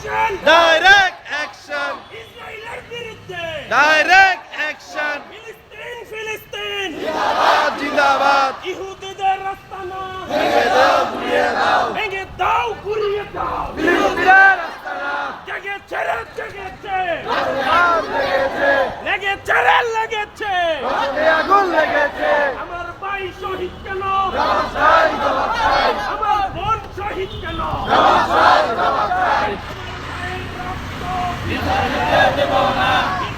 direct action ইসরায়েলের বিরুদ্ধে direct action ফিলিস্তিন ফিলিস্তিন জিন্দাবাদ ইহুদিদের রাস্তানা ভেঙে দাও ঘুরিয়ে দাও ভেঙে দাও ঘুরিয়ে দাও বিরোধীদের আস্তানা জেগেছে রে জেগেছে লেগেছে লেগেছে রে লেগেছে আগুন লেগেছে আমার ভাই শহীদ কেন আমার বোন শহীদ কেন বিধানিতে দেব না আমার ভাইয়ের